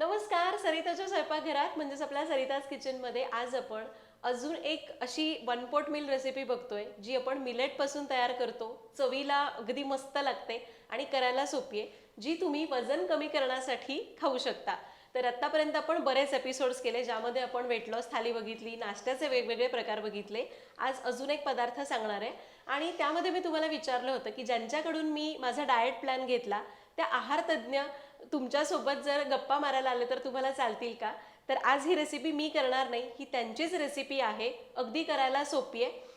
नमस्कार सरिताच्या स्वयंपाकघरात म्हणजेच आपल्या सरिताज किचनमध्ये आज आपण अजून एक अशी वन पॉट मिल रेसिपी बघतोय जी आपण मिलेटपासून तयार करतो. चवीला अगदी मस्त लागते आणि करायला सोपी आहे जी तुम्ही वजन कमी करण्यासाठी खाऊ शकता. तर आत्तापर्यंत आपण बरेच एपिसोड्स केले ज्यामध्ये आपण वेट लॉस थाली बघितली नाश्त्याचे वेगवेगळे प्रकार बघितले. आज अजून एक पदार्थ सांगणार आहे. आणि त्यामध्ये मी तुम्हाला विचारलं होतं की ज्यांच्याकडून मी माझा डाएट प्लॅन घेतला त्या आहार तज्ज्ञ तुमच्यासोबत जर गप्पा मारायला आले तर तुम्हाला चालतील का? तर आज ही रेसिपी मी करणार नाही. ही त्यांचीच रेसिपी आहे. अगदी करायला सोपी आहे.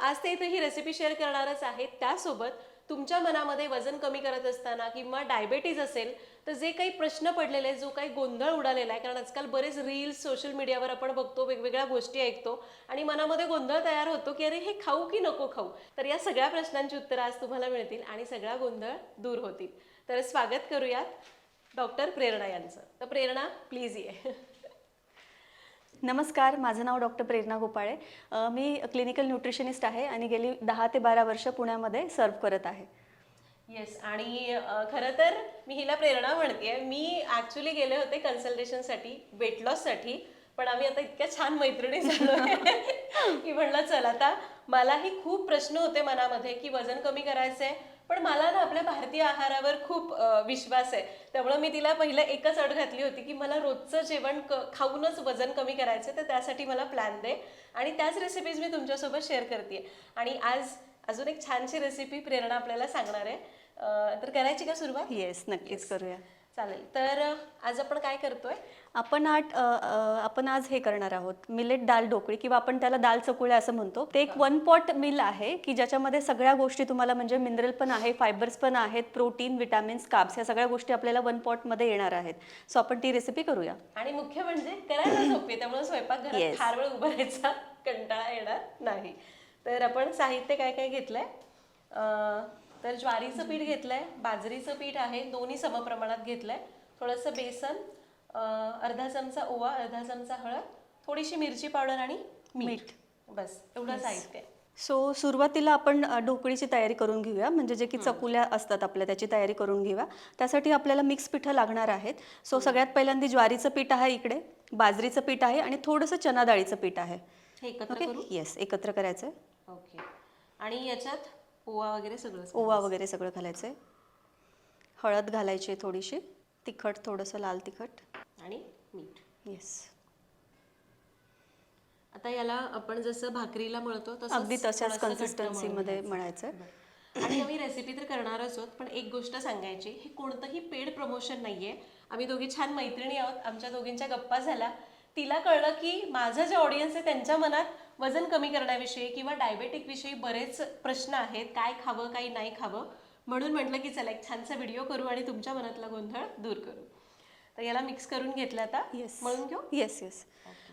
आज ते इथं ही रेसिपी शेअर करणारच आहेत. त्यासोबत तुमच्या मनामध्ये वजन कमी करत असताना किंवा डायबेटीज असेल तर जे काही प्रश्न पडलेले आहेत, जो काही गोंधळ उडालेला आहे कारण आजकाल बरेच रील्स सोशल मीडियावर आपण बघतो वेगवेगळ्या गोष्टी ऐकतो आणि मनामध्ये गोंधळ तयार होतो की अरे हे खाऊ की नको खाऊ? तर या सगळ्या प्रश्नांची उत्तरं आज तुम्हाला मिळतील आणि सगळा गोंधळ दूर होतील. तर स्वागत करूयात. डॉक्टर प्रेरणा यांचं. तर प्रेरणा प्लीज ये. नमस्कार माझं नाव डॉक्टर प्रेरणा गोपाळे. मी क्लिनिकल न्यूट्रिशनिस्ट आहे आणि गेली दहा ते बारा वर्ष पुण्यामध्ये सर्व करत आहे. येस आणि अ, खरं तर मी हिला प्रेरणा म्हणते मी ऍक्च्युली गेले होते कन्सल्टेशनसाठी वेट लॉससाठी पण आम्ही आता इतक्या छान मैत्रिणी झालो की म्हणलं चल आता मलाही खूप प्रश्न होते मनामध्ये की वजन कमी करायचंय पण मला ना आपल्या भारतीय आहारावर खूप विश्वास आहे. त्यामुळं मी तिला पहिलं एकच अट घातली होती की मला रोजचं जेवण क खाऊनच वजन कमी करायचं तर त्यासाठी मला प्लॅन दे. आणि त्याच रेसिपीज मी तुमच्यासोबत शेअर करते आणि आज अजून एक छानशी रेसिपी प्रेरणा आपल्याला सांगणार आहे. तर करायची का सुरुवात? येस नक्कीच करूया. चालेल. तर आज आपण काय करतोय? आपण आठ आपण आज हे करणार आहोत. मिलेट दाल ढोकळी किंवा आपण त्याला दाल चकुळ्या असं म्हणतो. ते एक वन पॉट मिल आहे की ज्याच्यामध्ये सगळ्या गोष्टी तुम्हाला म्हणजे मिनरल पण आहे फायबर्स पण आहेत प्रोटीन विटॅमिन्स काब्स या सगळ्या गोष्टी आपल्याला वन पॉटमध्ये येणार आहेत. सो आपण ती रेसिपी करूया. आणि मुख्य म्हणजे करायला सोपी त्यामुळे स्वयंपाक. फार वेळ उभा राहायचा कंटाळा येणार नाही. तर आपण साहित्य काय काय घेतलंय? अं, तर ज्वारीचं पीठ घेतलंय बाजरीचं पीठ आहे दोन्ही समप्रमाणात घेतलंय. थोडंसं बेसन अर्धा चमचा ओवा अर्धा चमचा हळद थोडीशी मिरची पावडर आणि मीठ. बस एवढं साहित्य. सो सुरुवातीला आपण ढोकळीची तयारी करून घेऊया. म्हणजे जे की चकुल्या असतात आपल्या त्याची तयारी करून घेऊया. त्यासाठी आपल्याला मिक्स पिठं लागणार आहेत. सो सगळ्यात पहिल्यांदा ज्वारीचं पीठ आहे इकडे बाजरीचं पीठ आहे आणि थोडंसं चना डाळीचं पीठ आहे. येस एकत्र करायचं ओके आणि याच्यात ओवा वगैरे सगळं ओवा वगैरे सगळं घालायचं आहे हळद घालायची आहे थोडीशी. तिखट थोडंसं लाल तिखट. आणि मीठ. येस आता याला आपण जसं भाकरीला मळतो तसंच अगदी तशाच कन्सिस्टन्सीमध्ये आहे घ्यायचं. आणि आम्ही रेसिपी तर करणारच आहोत पण एक गोष्ट सांगायची हे कोणतंही पेड प्रमोशन नाहीये. आम्ही दोघी छान मैत्रिणी आहोत. आमच्या दोघींच्या गप्पा झाल्या. तिला कळलं की माझं जे ऑडियन्स आहे त्यांच्या मनात वजन कमी करण्याविषयी किंवा डायबेटिक विषयी बरेच प्रश्न आहेत. काय खावं काही नाही खावं. म्हणून म्हटलं की चला एक छानसा व्हिडिओ करू आणि तुमच्या मनातला गोंधळ दूर करू. तर याला मिक्स करून घेतलं आता. येस मळून घेऊ? येस येस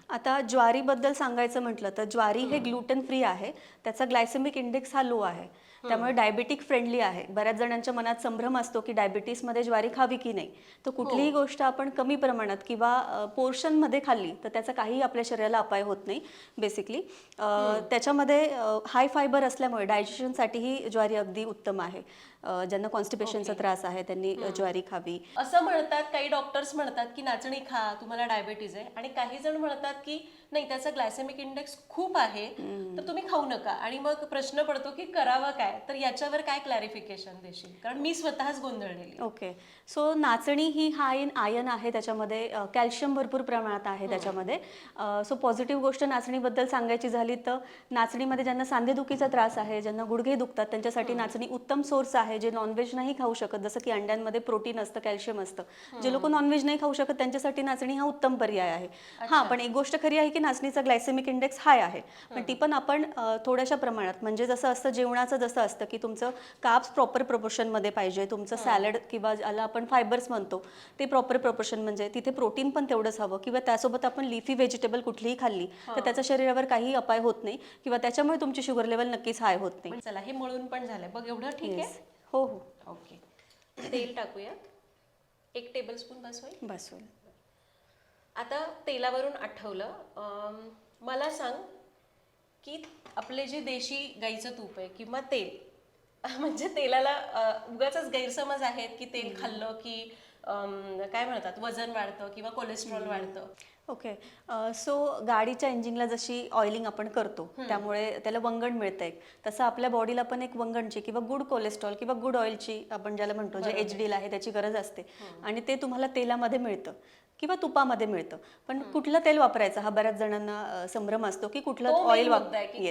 आता ज्वारीबद्दल सांगायचं म्हटलं तर ज्वारी हे ग्लुटेन फ्री आहे. त्याचा ग्लायसेमिक इंडेक्स हा लो आहे. त्यामुळे डायबेटिक फ्रेंडली आहे. बऱ्याच जणांच्या मनात संभ्रम असतो की डायबिटीसमध्ये ज्वारी खावी की नाही. तर कुठलीही गोष्ट आपण कमी प्रमाणात किंवा पोर्शनमध्ये खाल्ली तर त्याचा काही आपल्या शरीराला अपाय होत नाही बेसिकली त्याच्यामध्ये हाय फायबर असल्यामुळे डायजेशनसाठीही ज्वारी अगदी उत्तम आहे. ज्यांना कॉन्स्टिपेशनचा त्रास आहे त्यांनी ज्वारी खावी. असं म्हणतात काही डॉक्टर्स म्हणतात की नाचणी खा तुम्हाला डायबेटीज आहे. आणि काही जण म्हणतात की नाही त्याचा ग्लायसेमिक इंडेक्स खूप आहे. तर तुम्ही खाऊ नका. आणि मग प्रश्न पडतो की करावं काय? तर याच्यावर काय क्लॅरिफिकेशन देशील? कारण मी स्वतःच गोंधळलेली ओके. सो नाचणी ही हाय इन आयन आहे त्याच्यामध्ये कॅल्शियम भरपूर प्रमाणात आहे त्याच्यामध्ये. सो पॉझिटिव्ह गोष्ट नाचणीबद्दल सांगायची झाली तर नाचणीमध्ये ज्यांना सांधेदुखीचा त्रास आहे ज्यांना गुडघे दुखतात त्यांच्यासाठी नाचणी उत्तम सोर्स आहे जे नॉनव्हेज नाही खाऊ शकत. जसं की अंड्यांमध्ये प्रोटीन असतं कॅल्शियम असतं. जे लोक नॉनव्हेज नाही खाऊ शकत त्यांच्यासाठी नाचणी हा उत्तम पर्याय आहे. हां पण एक गोष्ट खरी आहे की नाचणीचा ग्लायसेमिक इंडेक्स हाय आहे. पण ती पण आपण थोड्याशा प्रमाणात म्हणजे जसं असतं जेवणाचं जसं असतं की तुमचं काप्स प्रॉपर प्रपोर्शनमध्ये पाहिजे तुमचं सॅलड किंवा ज्याला आपण फायबर्स म्हणतो ते प्रॉपर प्रपोर्शन म्हणजे तिथे प्रोटीन पण तेवढंच हवं. किंवा त्यासोबत आपण लिफी व्हेजिटेबल कुठलीही खाल्ली तर त्याच्या शरीरावर काही अपाय होत नाही किंवा त्याच्यामुळे तुमची शुगर लेवल नक्कीच हाय होत नाही. चला हे मळून पण झालंय. बघ एवढं ठीक. आहे? हो हो. ओके तेल टाकूया. एक टेबल स्पून बस होईल. बस होईल. आता तेलावरून आठवलं. मला सांग की आपले जे देशी गाईचं तूप आहे किंवा तेल म्हणजे तेलाला अ, उगाचच गैरसमज आहेत की तेल खाल्लं की काय म्हणतात वजन वाढतं किंवा कोलेस्ट्रॉल वाढतं. ओके. सो गाडीच्या इंजिनला जशी ऑइलिंग आपण करतो त्यामुळे त्याला वंगण मिळतं एक. तसं आपल्या बॉडीला पण एक वंगणची किंवा गुड कोलेस्ट्रॉल किंवा गुड ऑइलची आपण ज्याला म्हणतो जे एच डीला आहे त्याची गरज असते. आणि ते तुम्हाला तेलामध्ये मिळतं. किंवा तुपामध्ये मिळतं. पण कुठलं तेल वापरायचं? हा बऱ्याच जणांना संभ्रम असतो की कुठलं ऑइल की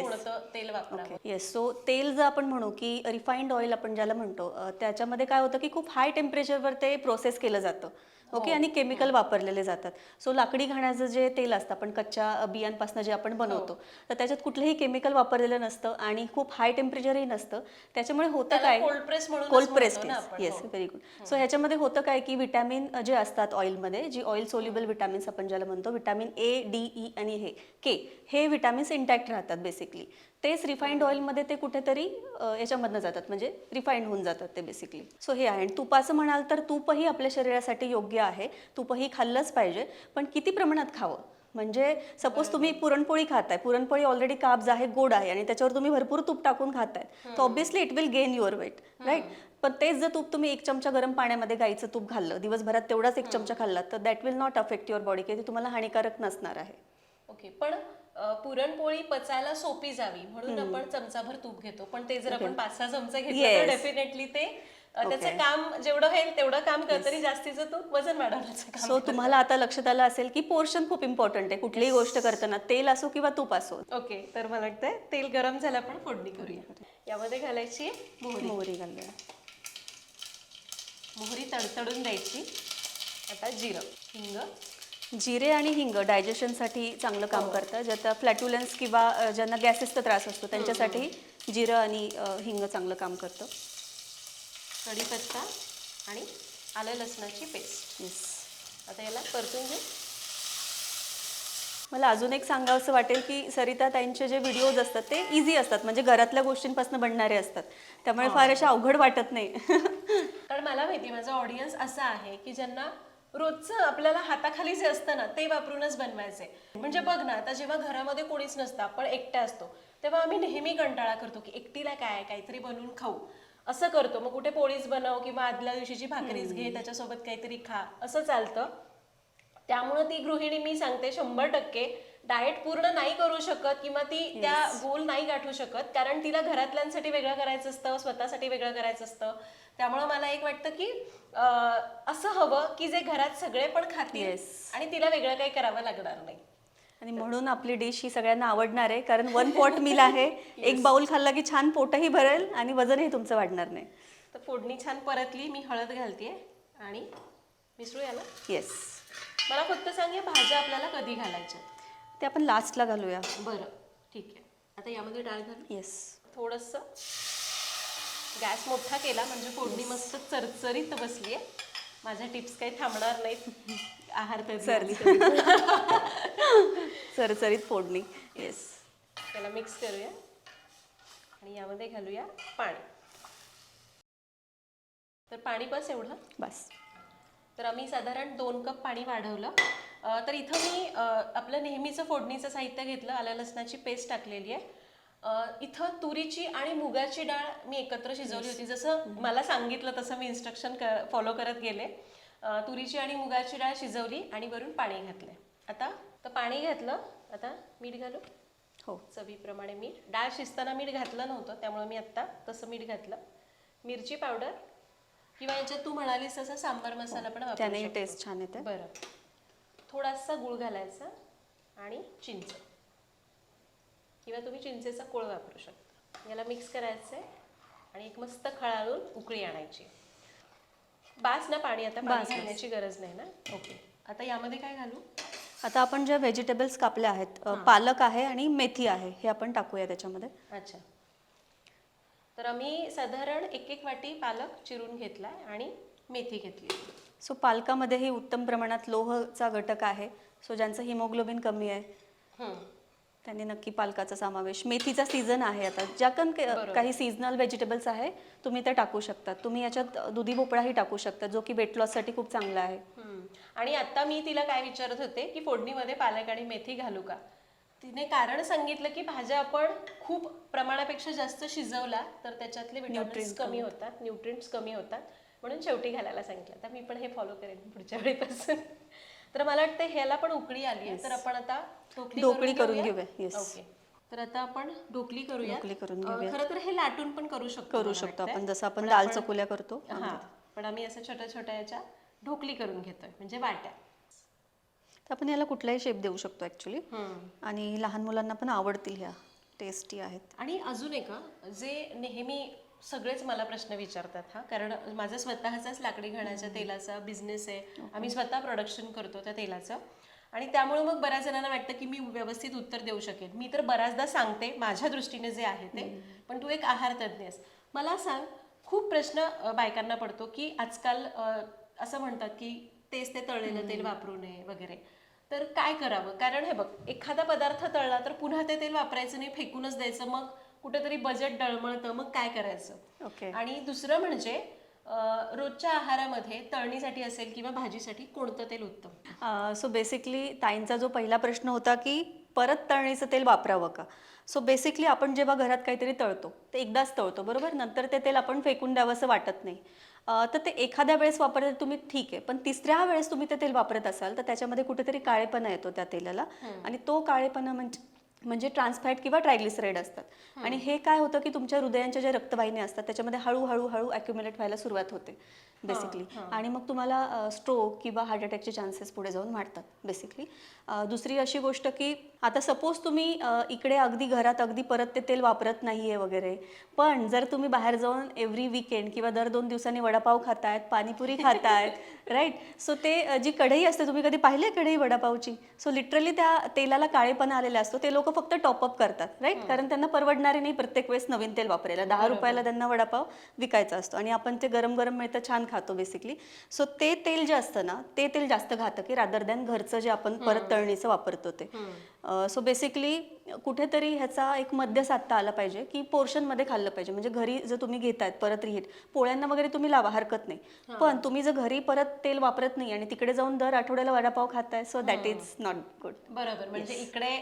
येस सो तेल जर आपण म्हणू की रिफाईंड ऑइल आपण ज्याला म्हणतो त्याच्यामध्ये काय होतं की खूप हाय टेम्परेचरवर ते प्रोसेस केलं जातं. ओके आणि केमिकल वापरलेले जातात. सो लाकडी घाण्याचं जे तेल असतं आपण कच्च्या बियांपासून जे आपण बनवतो तर त्याच्यात कुठलंही केमिकल वापरलेलं नसतं आणि खूप हाय टेम्परेचरही नसतं. त्याच्यामुळे होतं काय? Cold press cold press yes very good so ह्याच्यामध्ये होतं काय की विटॅमिन जे असतात ऑइलमध्ये जी ऑइल सोल्युबल विटॅमिन्स आपण ज्याला म्हणतो विटॅमिन ए डी ई आणि हे के हे विटॅमिन्स इंटॅक्ट राहतात बेसिकली तेच रिफाईंड ऑइलमध्ये ते कुठेतरी याच्यामधनं जातात. म्हणजे रिफाईंड होऊन जातात ते बेसिकली सो हे आहे. आणि तुपाचं म्हणाल तर तुपही आपल्या शरीरासाठी योग्य आहे. तुपही खाल्लंच पाहिजे. पण किती प्रमाणात खावं? म्हणजे सपोज तुम्ही पुरणपोळी खाताय. पुरणपोळी ऑलरेडी काब्ज आहे गोड आहे. आणि त्याच्यावर तुम्ही भरपूर तूप टाकून खाताय. तर obviously it will gain your weight right पण तेच जर तूप तुम्ही एक चमचा गरम पाण्यामध्ये गाईचं तूप घाललं दिवसभरात तेवढाच एक चमचा खाल्लात तर that will not affect your body की ते तुम्हाला हानिकारक नसणार आहे. ओके पण पुरणपोळी पचायला सोपी जावी म्हणून आपण चमचाभर तूप घेतो. पण ते जर आपण पाच सहा चमचे घेतलं तर. डेफिनेटली ते त्याचं काम जेवढं होईल तेवढं काम करतं तरी जास्तीचं तूप वजन वाढवण्याचं सो तुम्हाला आता लक्षात आलं असेल की पोर्शन खूप इम्पॉर्टंट आहे. कुठलीही गोष्ट करताना तेल असो किंवा तूप असो. ओके तर मला वाटतंय तेल गरम झालं आपण फोडणी करूया. यामध्ये घालायची मोहरी. मोहरी घालूया. मोहरी तडतडून द्यायची. आता जिरं हिंग जिरे आणि हिंग डायजेशनसाठी चांगलं काम करतं. ज्यात फ्लॅट्युलन्स किंवा ज्यांना गॅसेसचा त्रास असतो त्यांच्यासाठी जिरं आणि हिंग चांगलं काम करतं. कढीपत्ता आणि आलं लसणाची पेस्ट. येस आता याला परतून घेऊ मला अजून एक सांगावंसं वाटेल की सरिता ताईंचे जे व्हिडिओज असतात ते इझी असतात. म्हणजे घरातल्या गोष्टींपासून बनणारे असतात. त्यामुळे फार अशा अवघड वाटत नाही. कारण मला माहिती माझा ऑडियन्स असा आहे की ज्यांना रोजचं आपल्याला हाताखाली जे असतं ना ते वापरूनच बनवायचे म्हणजे बघ ना आता जेव्हा घरामध्ये कोणीच नसतं आपण एकट्या असतो तेव्हा आम्ही नेहमी कंटाळा करतो की एकटीला काय काहीतरी बनवून खाऊ. असं करतो. मग कुठे पोळीच बनव किंवा आदल्या दिवशीची भाकरीच घे त्याच्यासोबत काहीतरी खा असं चालतं. त्यामुळं ती गृहिणी मी सांगते शंभर टक्के. डाएट पूर्ण नाही करू शकत किंवा ती त्या गोल नाही गाठू शकत कारण तिला घरातल्यांसाठी वेगळं करायचं असतं स्वतःसाठी वेगळं करायचं असतं. त्यामुळं मला एक वाटतं की असं हवं की जे घरात सगळे पण खातील. आणि तिला वेगळं काही करावं लागणार नाही. आणि म्हणून आपली डिश ही सगळ्यांना आवडणार आहे कारण वन पॉट मिल आहे. एक बाउल खाल्ला की छान पोटही भरेल आणि वजनही तुमचं वाढणार नाही. तर फोडणी छान परतली मी हळद घालते आणि मिसळू याला येस मला फक्त सांग या भाज्या आपल्याला कधी घालायच्या ते आपण लास्टला घालूया. बरं. ठीक आहे. आता यामध्ये डाळ घालू? येस थोडस गॅस मोठा केला म्हणजे फोडणी मस्त चरचरीत बसलीये माझ्या टिप्स काही थांबणार नाहीत. आहार सर्दी. चरचरीत. फोडणी. येस त्याला मिक्स करूया. आणि यामध्ये घालूया पाणी. तर पाणी बस एवढं. बस. तर आम्ही साधारण दोन कप पाणी वाढवलं. तर इथं मी आपलं नेहमीचं फोडणीचं साहित्य घेतलं आलं लसणाची पेस्ट टाकलेली आहे. इथं तुरीची आणि मुगाची डाळ मी एकत्र शिजवली होती. जसं मला सांगितलं तसं मी इन्स्ट्रक्शन फॉलो करत गेले. तुरीची आणि मुगाची डाळ शिजवली आणि वरून पाणी घातलंय आता तर पाणी घातलं. आता मीठ घालू? हो. चवीप्रमाणे मीठ. डाळ शिजताना मीठ घातलं नव्हतं त्यामुळे मी आत्ता तसं मीठ घातलं. मिरची पावडर किंवा याच्यात तू म्हणालीस तसं सांबार मसाला पण त्यानेही शकतो. टेस्ट छान येते. बरं. थोडासा गुळ घालायचा आणि चिंच. किंवा तुम्ही चिंचेचा कोळ वापरू शकता. याला मिक्स करायचं आहे आणि एक मस्त खळाळून उकळी आणायची. बास ना पाणी आता बास. घालण्याची गरज नाही ना? ओके. आता यामध्ये काय घालू? आता आपण ज्या व्हेजिटेबल्स कापल्या आहेत पालक आहे आणि मेथी आहे हे आपण टाकूया त्याच्यामध्ये. अच्छा. तर आम्ही साधारण एक एक वाटी पालक चिरून घेतलाय आणि मेथी घेतली. सो पालकामध्येही उत्तम प्रमाणात लोहचा घटक आहे. सो ज्यांचं हिमोग्लोबिन कमी आहे. त्यांनी नक्की पालकाचा समावेश. मेथीचा सीझन आहे आता. ज्या पण काही सीझनल व्हेजिटेबल्स आहे तुम्ही ते टाकू शकता तुम्ही याच्यात दुधी भोपळाही टाकू शकता जो की वेट लॉससाठी खूप चांगला आहे. आणि आता मी तिला काय विचारत होते की फोडणीमध्ये पालक आणि मेथी घालू का? तिने कारण सांगितलं की भाज्या आपण खूप प्रमाणापेक्षा जास्त शिजवला तर त्याच्यातले विटॅमिन्स कमी होतात न्यूट्रिएंट्स कमी होतात. म्हणून शेवटी घालायला सांगितलं. तर मी पण हे फॉलो करेन पुढच्या वेळेपासून. तर मला वाटतं ह्याला पण उकळी आली आहे. तर आपण आता ढोकळी करून घेऊया? घेऊया. ओके तर आता आपण ढोकली करूया ढोकली करून अं, खरं तर हे लाटून पण करू शकतो करू शकतो. आपण. जसं आपण दाल आपण- चकुल्या करतो. हा. पण आम्ही असं छोट्या छोट्या याच्या ढोकली करून घेतोय. म्हणजे वाट्या. तर आपण याला कुठलाही शेप देऊ शकतो ॲक्च्युली हम्म. आणि लहान मुलांना पण आवडतील ह्या. टेस्टी आहेत. आणि अजून एक जे नेहमी सगळेच मला प्रश्न विचारतात हा. कारण माझा स्वतःचाच लाकडी घाण्याच्या तेलाचा बिझनेस आहे. आम्ही स्वतः प्रोडक्शन करतो त्या तेलाचं. आणि त्यामुळे मग बऱ्याच जणांना वाटतं की मी व्यवस्थित उत्तर देऊ शकेन. मी तर बऱ्याचदा सांगते माझ्या दृष्टीने जे आहे ते. पण तू एक आहार तज्ज्ञ आहेस. मला सांग खूप प्रश्न बायकांना पडतो की आजकाल असं म्हणतात की तेच ते तळलेलं तेल वापरू नये वगैरे. तर काय करावं? कारण हे बघ एखादा पदार्थ तळला तर पुन्हा ते तेल वापरायचं नाही फेकूनच द्यायचं. मग कुठेतरी बजेट डळमळतं मग काय करायचं? ओके आणि दुसरं म्हणजे रोजच्या आहारामध्ये तळणीसाठी असेल किंवा भाजीसाठी कोणतं तेल उत्तम? सो बेसिकली ताईंचा जो पहिला प्रश्न होता की परत तळणीचं तेल वापरावं का? सो बेसिकली आपण जेव्हा घरात काहीतरी तळतो ते एकदाच तळतो बरोबर? नंतर ते तेल आपण फेकून द्यावं असं वाटत नाही. तर ते एखाद्या वेळेस वापरत तुम्ही ठीक आहे पण तिसऱ्या वेळेस तुम्ही ते तेल वापरत असाल तर त्याच्यामध्ये कुठेतरी काळेपणा येतो त्या तेलाला. आणि तो काळेपणा म्हणजे म्हणजे ट्रान्सफॅट किंवा ट्रायग्लिसराईड असतात. आणि हे काय होतं की तुमच्या हृदयांच्या ज्या रक्तवाहिन्या असतात त्याच्यामध्ये हळूहळू हळू अक्युमुलेट व्हायला सुरुवात होते. बेसिकली आणि मग तुम्हाला स्ट्रोक किंवा हार्ट अटॅकचे चान्सेस पुढे जाऊन वाढतात बेसिकली दुसरी अशी गोष्ट की आता सपोज तुम्ही इकडे अगदी घरात अगदी परत ते तेल वापरत नाही आहे वगैरे पण जर तुम्ही बाहेर जाऊन एव्हरी विकेंड किंवा दर दोन दिवसांनी वडापाव खातायत पाणीपुरी खातायत राईट सो ते जी कढई असते तुम्ही कधी पाहिले कढई वडापावची? सो लिटरली त्या तेलाला काळेपणा आलेला असतो. ते लोक फक्त टॉपअप करतात राईट कारण त्यांना परवडणारे नाही प्रत्येक वेळेस नवीन तेल वापरायला. दहा रुपयाला त्यांना वडापाव विकायचा असतो. आणि आपण ते गरम गरम मिळतं छान खातो बेसिकली सो ते तेल जे असतं ना ते तेल जास्त घातक आहे रादर दॅन घरचं जे आपण परत तळणीचं वापरतो ते. सो बेसिकली कुठेतरी ह्याचा एक मध्य साधता आला पाहिजे की पोर्शनमध्ये खाल्लं पाहिजे. म्हणजे घरी जर तुम्ही घेतायत परत रिहीट पोळ्यांना वगैरे तुम्ही लावा हरकत नाही. पण तुम्ही जर घरी परत तेल वापरत नाही आणि तिकडे जाऊन दर आठवड्याला वडापाव खाताय so that is not good बरोबर. म्हणजे इकडे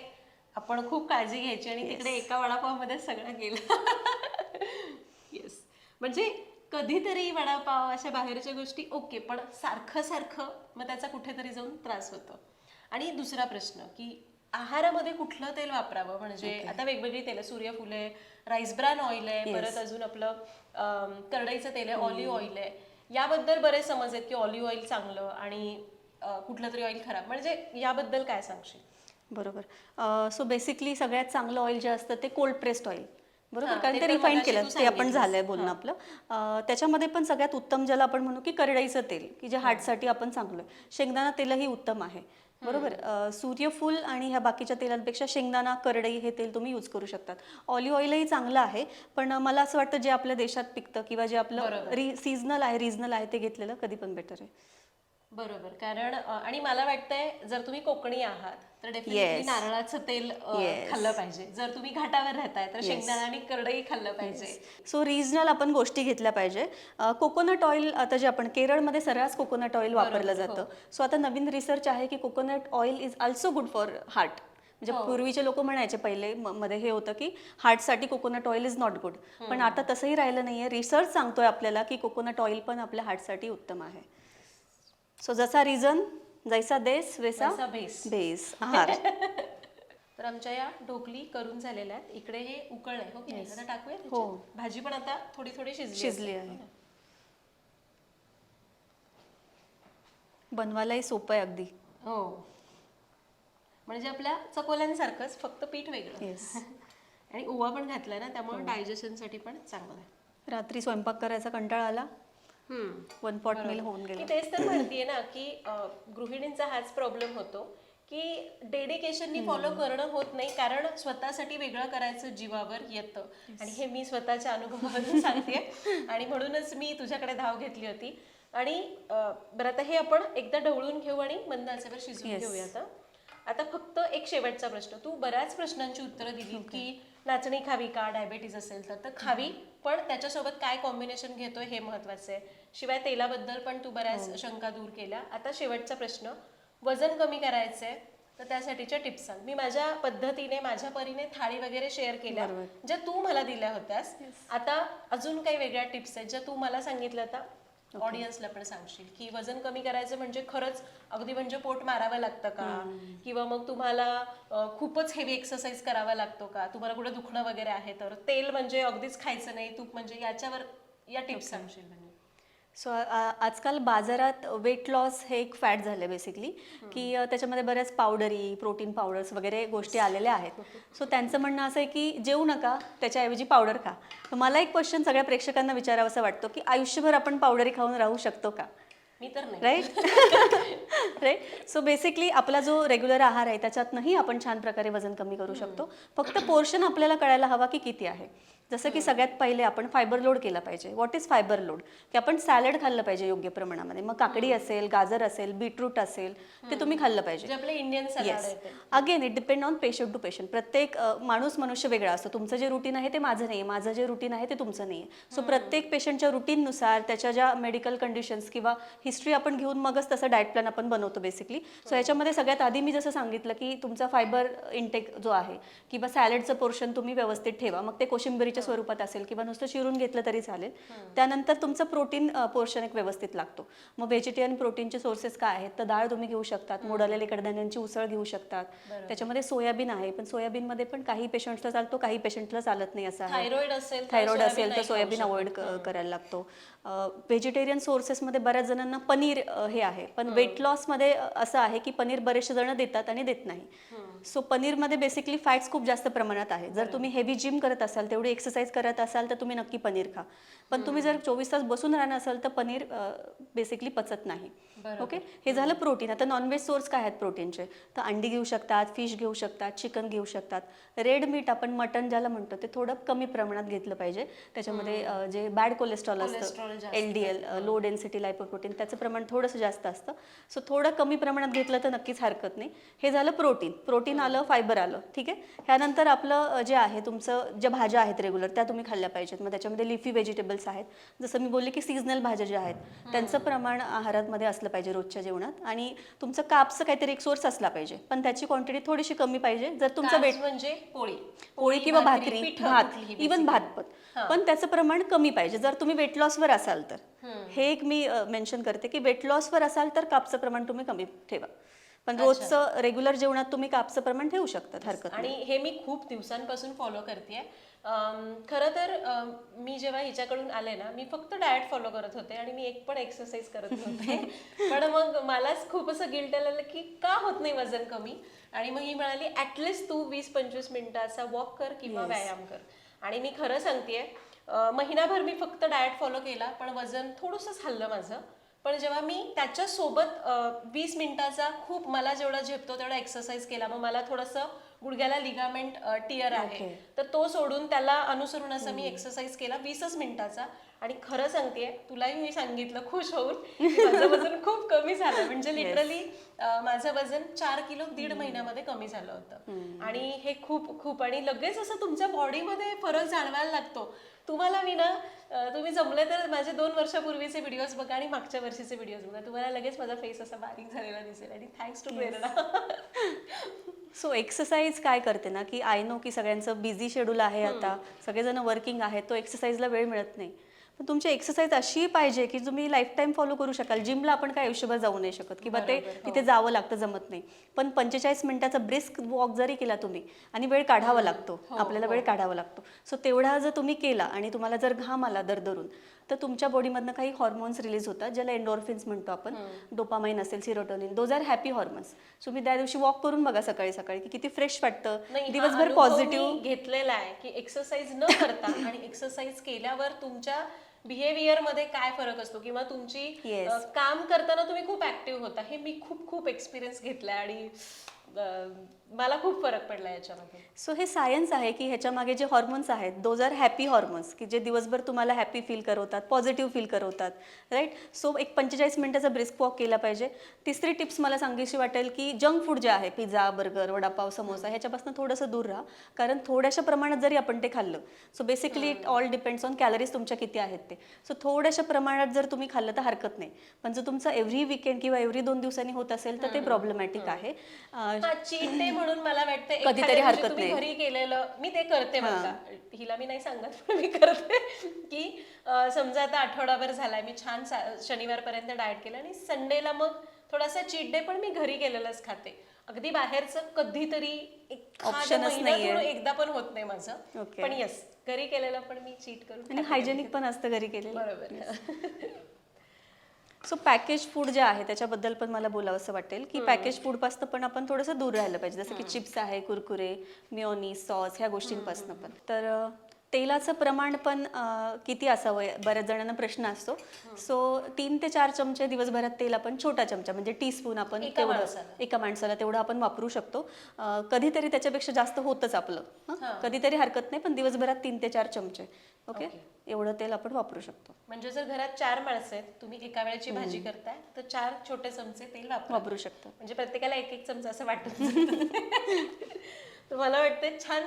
आपण खूप काळजी घ्यायची आणि तिकडे एका वडापावमध्ये सगळं गेलं येस म्हणजे कधीतरी वडापाव अशा बाहेरच्या गोष्टी ओके पण सारखं सारखं मग त्याचा कुठेतरी जाऊन त्रास होतो. आणि दुसरा प्रश्न की आहारामध्ये कुठलं तेल वापरावं? म्हणजे आता वेगवेगळी तेल सूर्यफूल आहे राईस ब्रान ऑइल आहे परत अजून आपलं करडईचं तेल आहे ऑलिव्ह ऑइल आहे. याबद्दल बरेच समज आहेत की ऑलिव्ह ऑइल चांगलं आणि कुठलं तरी ऑइल खराब. म्हणजे याबद्दल काय सांगशील? बरोबर. सो बेसिकली सगळ्यात चांगलं ऑइल जे असतं ते कोल्ड प्रेस्ड ऑइल बरोबर? कारण ते मगाशी केलं तू आपण. झालंय बोलणं आपलं. त्याच्यामध्ये पण सगळ्यात उत्तम ज्याला आपण म्हणू की करडईचं तेल की जे हार्टसाठी आपण चांगलं आहे शेंगदाणा तेलही उत्तम आहे. बरोबर? सूर्यफूल आणि ह्या बाकीच्या तेलांपेक्षा शेंगदाणा करडई हे तेल तुम्ही यूज करू शकतात. ऑलिव्ह ऑइलही चांगलं आहे पण मला असं वाटतं जे आपल्या देशात पिकतं किंवा जे आपलं रि सीझनल आहे रिजनल आहे ते घेतलेलं कधी पण बेटर आहे. बरोबर. कारण अ, आणि मला वाटतंय जर तुम्ही कोकणी आहात तर डेफिनेटली Yes. नारळाचं तेल अ, Yes. खाल्लं पाहिजे. जर तुम्ही घाटावर राहताय तर शेंगदाणा आणि करडई खाल्लं पाहिजे. सो रिजनल आपण गोष्टी घेतल्या पाहिजे. कोकोनट ऑइल आता जे आपण केरळमध्ये सर्रास कोकोनट ऑइल वापरलं जातं. सो आता नवीन रिसर्च आहे की coconut oil is also good for heart म्हणजे पूर्वीचे लोक म्हणायचे पहिले म- मध्ये हे होतं की हार्टसाठी coconut oil is not good पण आता तसंही राहिलं नाहीये. रिसर्च सांगतोय आपल्याला की कोकोनट ऑइल पण आपल्या हार्टसाठी उत्तम आहे. सो जसा रिझन जैसा देश वैसा भेस. बेस आहार. तर आमच्या या ढोकली करून झालेल्या आहेत. इकडे हे उकळलंय हो की नाही? आता टाकूया हो. त्याच्यात? भाजी पण आता थोडी थोडी शिजली शिजली. आहे. बनवायलाही सोपं आहे अगदी. हो. म्हणजे आपल्या चकोल्यांसारखंच फक्त पीठ वेगळं. येस आणि ओवा पण घातलाय ना हो. त्यामुळे डायजेशनसाठी पण चांगलं आहे. रात्री स्वयंपाक करायचा कंटाळा आला वन पॉट मिल होऊन गेलं. तेच तर म्हणतीये ना की गृहिणींचा हाच प्रॉब्लेम होतो की डेडिकेशननी फॉलो करणं होत नाही कारण स्वतःसाठी वेगळं करायचं जीवावर येतं. आणि हे मी स्वतःच्या अनुभवावरून सांगते आणि म्हणूनच मी तुझ्याकडे धाव घेतली होती. आणि बरं आता हे आपण एकदा ढवळून घेऊ आणि मंद आचेवर शिजवून घेऊया आता आता फक्त एक शेवटचा प्रश्न. तू बऱ्याच प्रश्नांची उत्तरं दिली की नाचणी खावी का? डायबेटीज असेल तर तर खावी. पण त्याच्यासोबत काय कॉम्बिनेशन घेतोय हे महत्वाचं आहे. शिवाय तेलाबद्दल पण तू बऱ्याच शंका दूर केल्या. आता शेवटचा प्रश्न. वजन कमी करायचंय तर त्यासाठीच्या टिप्स सांग. मी माझ्या पद्धतीने माझ्या परीने थाळी वगैरे शेअर केल्या ज्या तू मला दिल्या होत्यास. आता अजून काही वेगळ्या टिप्स आहेत ज्या तू मला सांगितल्या होत्या. ऑडियन्सला पण सांगशील. की वजन कमी करायचं म्हणजे खरंच अगदी म्हणजे पोट मारावं लागतं का? किंवा मग तुम्हाला खूपच हेवी एक्सरसाइज करावा लागतो का? तुम्हाला कुठे दुखणं वगैरे आहे तर तेल म्हणजे अगदीच खायचं नाही. तूप म्हणजे याच्यावर या टिप्स सांगशील म्हणजे. सो आजकाल बाजारात वेट लॉस हे एक फॅट झालं बेसिकली की त्याच्यामध्ये बऱ्याच पावडरी प्रोटीन पावडर्स वगैरे गोष्टी आलेल्या आहेत. सो त्यांचं म्हणणं असं आहे की जेवू नका त्याच्याऐवजी पावडर खा. तर मला एक क्वेश्चन सगळ्या प्रेक्षकांना विचारावंसं वाटतो की आयुष्यभर आपण पावडरी खाऊन राहू शकतो का? मी तर राईट राईट सो बेसिकली आपला जो रेग्युलर आहार आहे त्याच्यातनंही आपण छान प्रकारे वजन कमी करू शकतो. फक्त पोर्शन आपल्याला कळायला हवा की किती आहे. जसं की सगळ्यात पहिले आपण फायबर लोड केला पाहिजे. व्हॉट इज फायबर लोड की आपण सॅलड खाल्लं पाहिजे योग्य प्रमाणामध्ये. मग काकडी असेल गाजर असेल बीटरूट असेल ते तुम्ही खाल्लं पाहिजे. आपले इंडियन येस आहे again it depend on patient to patient प्रत्येक माणूस मनुष्य वेगळा असतो. तुमचं जे रुटीन आहे ते माझं नाही माझं जे रुटीन आहे ते तुमचं नाही सो प्रत्येक पेशंटच्या रुटीननुसार त्याच्या ज्या मेडिकल कंडिशन्स किंवा हिस्ट्री आपण घेऊन मगच तसं डाएट प्लॅन आपण बनवतो बेसिकली सो याच्यामध्ये सगळ्यात आधी मी जसं सांगितलं की तुमचा फायबर इंटेक जो आहे किंवा सॅलडचं पोर्शन तुम्ही व्यवस्थित ठेवा. मग ते कोशिंबिरीच्या स्वरूपात असेल किंवा नुसतं चिरून घेतलं तरी चालेल. त्यानंतर तुमचं प्रोटीन पोर्शन एक व्यवस्थित लागतो. मग व्हेजिटेरियन प्रोटीनचे सोर्सेस काय आहेत? तर डाळ तुम्ही घेऊ शकतात मोड आलेले कडधान्यांची उसळ घेऊ शकतात. त्याच्यामध्ये सोयाबीन आहे पण सोयाबीनमध्ये पण काही पेशंट्सला चालतो काही पेशंटला चालत नाही असं थायरॉइड असेल तर थायरॉइड सोयाबीन असेल तर सोयाबीन अवॉइड करायला लागतो. व्हेजिटेरियन सोर्सेसमध्ये बऱ्याच जणांना पनीर हे आहे. पण वेट लॉसमध्ये असं आहे की पनीर बरेचसे जण देतात आणि देत नाही. सो पनीरमध्ये बेसिकली फॅट्स खूप जास्त प्रमाणात आहे. जर तुम्ही हेवी जिम करत असाल तेवढी एक्सरसाइज करत असाल तर तुम्ही नक्की पनीर खा. पण तुम्ही जर चोवीस तास बसून राहणार असाल तर पनीर बेसिकली पचत नाही. ओके? हे झालं प्रोटीन. आता नॉनव्हेज सोर्स काय आहेत प्रोटीनचे? तर अंडी घेऊ शकतात फिश घेऊ शकतात चिकन घेऊ शकतात. रेड मीट आपण मटन ज्याला म्हणतो ते थोडं कमी प्रमाणात घेतलं पाहिजे. त्याच्यामध्ये जे बॅड कोलेस्ट्रॉल असतं L D L low density lipoprotein त्याचं प्रमाण थोडंसं जास्त असतं. सो थोडं कमी प्रमाणात घेतलं तर नक्कीच हरकत नाही. हे झालं प्रोटीन. प्रोटीन आलं फायबर आलं. ठीक आहे? ह्यानंतर आपलं जे आहे तुमचं ज्या भाज्या आहेत रेग्युलर त्या तुम्ही खाल्ल्या पाहिजेत. मग त्याच्यामध्ये लिफी व्हेजिटेबल्स आहेत. जसं मी बोलले की सीझनल भाज्या ज्या आहेत त्यांचं प्रमाण आहारामध्ये असलं पाहिजे रोजच्या जेवणात. आणि तुमचं कापचं काहीतरी एक सोर्स असला पाहिजे. पण त्याची क्वांटिटी थोडीशी कमी पाहिजे. जर तुमचं वेट म्हणजे पोळी. पोळी किंवा भाकरी भात इवन भात पण. पण त्याचं प्रमाण कमी पाहिजे. जर तुम्ही वेट लॉसवर असाल तर. हे एक मी मेन्शन करते की वेट लॉसवर असाल तर कापचं प्रमाण तुम्ही कमी ठेवा. पण रोजचं रेग्युलर जेवणात तुम्ही कापचं प्रमाण ठेवू शकतात हरकत आणि हे मी खूप दिवसांपासून फॉलो करते खरं तर मी जेव्हा हिच्याकडून आले ना मी फक्त डाएट फॉलो करत होते आणि मी एक पण एक्सरसाइज करत नव्हते. पण मग मलाच खूप असं गिल्ट आलेलं की का होत नाही वजन कमी? आणि मग ही म्हणाली ऍटलिस्ट तू वीस पंचवीस मिनिटाचा वॉक कर किंवा व्यायाम कर. आणि मी खरं सांगतेय महिनाभर मी फक्त डाएट फॉलो केला पण वजन थोडंसंच हल्लं माझं. पण जेव्हा मी त्याच्यासोबत वीस मिनिटाचा खूप मला जेवढा झेपतो तेवढा एक्सरसाइज केला मग मला थोडंसं गुडघ्याला लिगामेंट टियर आहे. तर तो सोडून त्याला अनुसरून असं मी एक्सरसाइज केला वीसच मिनिटाचा. आणि खरं सांगतेय तुलाही मी सांगितलं खुश होऊन माझं वजन खूप कमी झालं. म्हणजे लिटरली माझं वजन चार किलो दीड महिन्यामध्ये कमी झालं होतं. आणि हे खूप खूप आणि लगेच असं तुमच्या बॉडीमध्ये फरक जाणवायला लागतो. तुम्हाला मी ना तुम्ही जमले तर माझे दोन वर्षापूर्वीचे व्हिडिओज बघा आणि मागच्या वर्षीचे व्हिडिओज बघा. तुम्हाला लगेच माझा फेस असा बारीक झालेला दिसेल आणि thanks to Prerna. So exercise काय करते ना की आय नो की सगळ्यांचं बिझी शेड्यूल आहे आता. सगळेजण वर्किंग आहेत तो एक्सरसाइजला वेळ मिळत नाही. तुमची एक्सरसाइज अशी पाहिजे की तुम्ही लाईफ टाईम फॉलो करू शकाल. जिमला आपण काय आयुष्यभर जाऊ नाही शकत किंवा ते तिथे जावं लागतं जमत नाही. पण पंचेचाळीस मिनिटाचा ब्रिस्क वॉक जरी केला तुम्ही आणि वेळ काढावा लागतो आपल्याला वेळ काढावा लागतो. सो तेवढा जर तुम्ही केला आणि तुम्हाला जर घाम आला दरदरून तर तुमच्या बॉडीमधनं काही हॉर्मोन्स रिलीज होतात ज्याला एन्डोर्फिन्स म्हणतो आपण. डोपामाइन असेल serotonin those are happy hormones तुम्ही त्या दिवशी वॉक करून बघा सकाळी सकाळी की किती फ्रेश वाटतं. हा दिवसभर पॉझिटिव्ह घेतलेला आहे की एक्सरसाइज न करता आणि एक्सरसाइज केल्यावर तुमच्या बिहेवियरमध्ये काय फरक असतो किंवा तुमची Yes. अ, काम करताना तुम्ही खूप ऍक्टिव्ह होता हे मी खूप खूप एक्सपिरियन्स घेतलाय आणि मला खूप फरक पडला याच्यामध्ये. सो हे सायन्स आहे की ह्याच्या मागे जे हॉर्मोन्स आहेत दोज आर हॅपी हॉर्मोन्स की जे दिवसभर तुम्हाला हॅपी फील करवतात पॉझिटिव्ह फील करवतात राईट सो एक पंचेचाळीस मिनिटाचा ब्रिस्क वॉक केला पाहिजे. तिसरी टिप्स मला सांगायची वाटेल की जंक फूड जे आहे पिझ्झा बर्गर वडापाव समोसा ह्याच्यापासून थोडंसं दूर राहा. कारण थोड्याशा प्रमाणात जरी आपण ते खाल्लं so basically it all depends on calories तुमच्या किती आहेत ते. सो थोड्याशा प्रमाणात जर तुम्ही खाल्लं तर हरकत नाही. पण जर तुमचं एव्हरी विकेंड किंवा एव्हरी दोन दिवसांनी होत असेल तर ते प्रॉब्लेमॅटिक आहे. हा चीट डे म्हणून मला वाटतं कधीतरी दिवशी हरकत तुम्ही नाही. घरी केलेलं मी ते करते हिला मी नाही सांगत पण मी करते की अं, समजा आता आठवडाभर झालाय मी छान सा- शनिवारपर्यंत डाएट केलं आणि संडेला मग थोडासा चीट डे पण मी घरी केलेलंच खाते अगदी बाहेरचं कधीतरी Optionच नाहीये. महिन्यातून एकदा पण होत नाही माझं Okay. पण येस घरी केलेलं पण मी चीट करून आणि खाते. हायजेनिक पण असतं घरी केलेलं बरोबर सो पॅकेज फूड जे आहे त्याच्याबद्दल पण मला बोलावंसं वाटेल की पॅकेज फूडपासून पण आपण थोडंसं दूर राहिलं पाहिजे. जसं की चिप्स आहे कुरकुरे मिओनी सॉस ह्या गोष्टींपासून पण. तर तेलाचं प्रमाण पण किती असावं? बऱ्याच जणांना प्रश्न असतो. सो तीन ते चार चमचे दिवसभरात तेल आपण छोटा चमचा म्हणजे टीस्पून आपण एका तेवढं माणसाला. एका माणसाला तेवढं आपण वापरू शकतो. कधीतरी त्याच्यापेक्षा जास्त होतच आपलं. हं? कधीतरी हरकत नाही पण दिवसभरात तीन ते चार चमचे. ओके? एवढं तेल आपण वापरू शकतो. म्हणजे जर घरात चार माणसं आहेत तुम्ही एका वेळेची भाजी करताय तर चार छोटे चमचे तेल वापरू. शकतो. म्हणजे प्रत्येकाला एक एक चमचा असं वाटत तर मला वाटतं छान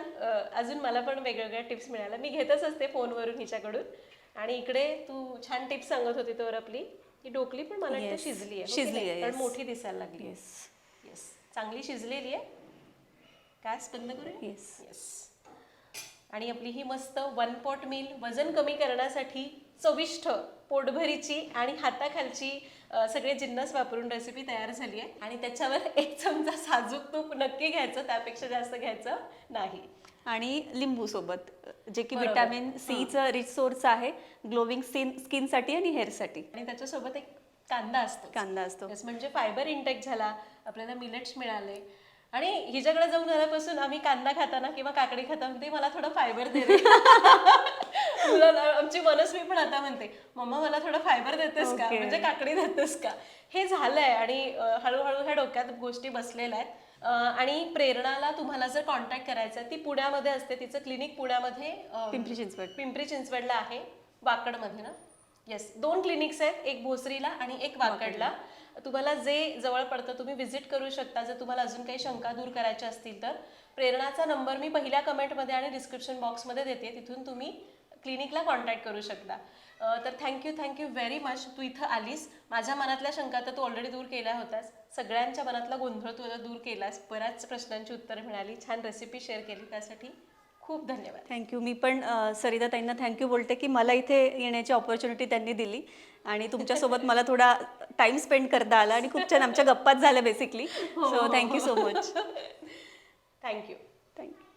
अजून मला पण वेगवेगळ्या टिप्स मिळाल्या. मी घेतच असते फोनवरून हिच्याकडून. आणि इकडे तू छान टिप्स सांगत होती तर आपली. ही डोकली पण मला वाटतं. शिजली आहे हो की शिजली? आहे. मोठी दिसायला लागली. येस येस चांगली शिजलेली आहे. गॅस बंद करूया? येस येस आणि आपली ही मस्त वन पॉट मील वजन कमी करण्यासाठी चविष्ट पोटभरीची आणि हाताखालची सगळे जिन्नस वापरून रेसिपी तयार झाली आहे. आणि त्याच्यावर एक चमचा साजूक तूप नक्की घ्यायचं त्यापेक्षा जास्त घ्यायचं नाही. आणि लिंबू सोबत जे की. विटॅमिन सीचं रिच सोर्स आहे ग्लोविंग स्किन स्किनसाठी आणि हेअरसाठी आणि त्याच्यासोबत एक कांदा असतो कांदा असतो. म्हणजे फायबर इंटेक झाला आपल्याला मिलेट्स मिळाले आणि हिच्याकडे जाऊन झाल्यापासून आम्ही कांदा खाताना किंवा काकडी खाताना म्हणते मला थोडं फायबर दे रे." मुलं आमची मनस्वी पण आता म्हणते मम्मा मला थोडं फायबर देतेस का. म्हणजे काकडी देतेस का? हे झालंय आणि हळूहळू ह्या डोक्यात गोष्टी बसलेल्या आहेत. आणि प्रेरणाला तुम्हाला जर कॉन्टॅक्ट करायचा आहे, ती पुण्यामध्ये असते तिचं क्लिनिक पुण्यामध्ये पिंपरी चिंचवड. पिंपरी चिंचवडला आहे वाकडमध्ये ना? येस दोन क्लिनिक्स आहेत एक भोसरीला आणि एक वाकडला. तुम्हाला जे जवळ पडतं तुम्ही व्हिजिट करू शकता. जर तुम्हाला अजून काही शंका दूर करायच्या असतील तर प्रेरणाचा नंबर मी पहिल्या कमेंटमध्ये आणि डिस्क्रिप्शन बॉक्समध्ये देते. तिथून तुम्ही क्लिनिकला कॉन्टॅक्ट करू शकता. तर thank you thank you very much तू इथं आलीस. माझ्या मनातल्या शंका तर तू ऑलरेडी दूर केल्या होत्यास सगळ्यांच्या मनातला गोंधळ तू दूर केलास. बऱ्याच प्रश्नांची उत्तरं मिळाली. छान रेसिपी शेअर केली त्यासाठी. खूप धन्यवाद. थँक्यू मी पण सरिता ताईंना थँक्यू बोलते की मला इथे येण्याची ऑपॉर्च्युनिटी त्यांनी दिली आणि तुमच्यासोबत मला थोडा टाइम स्पेंड करता आला आणि खूप छान आमच्या गप्पाच झाल्या basically so thank you so much thank you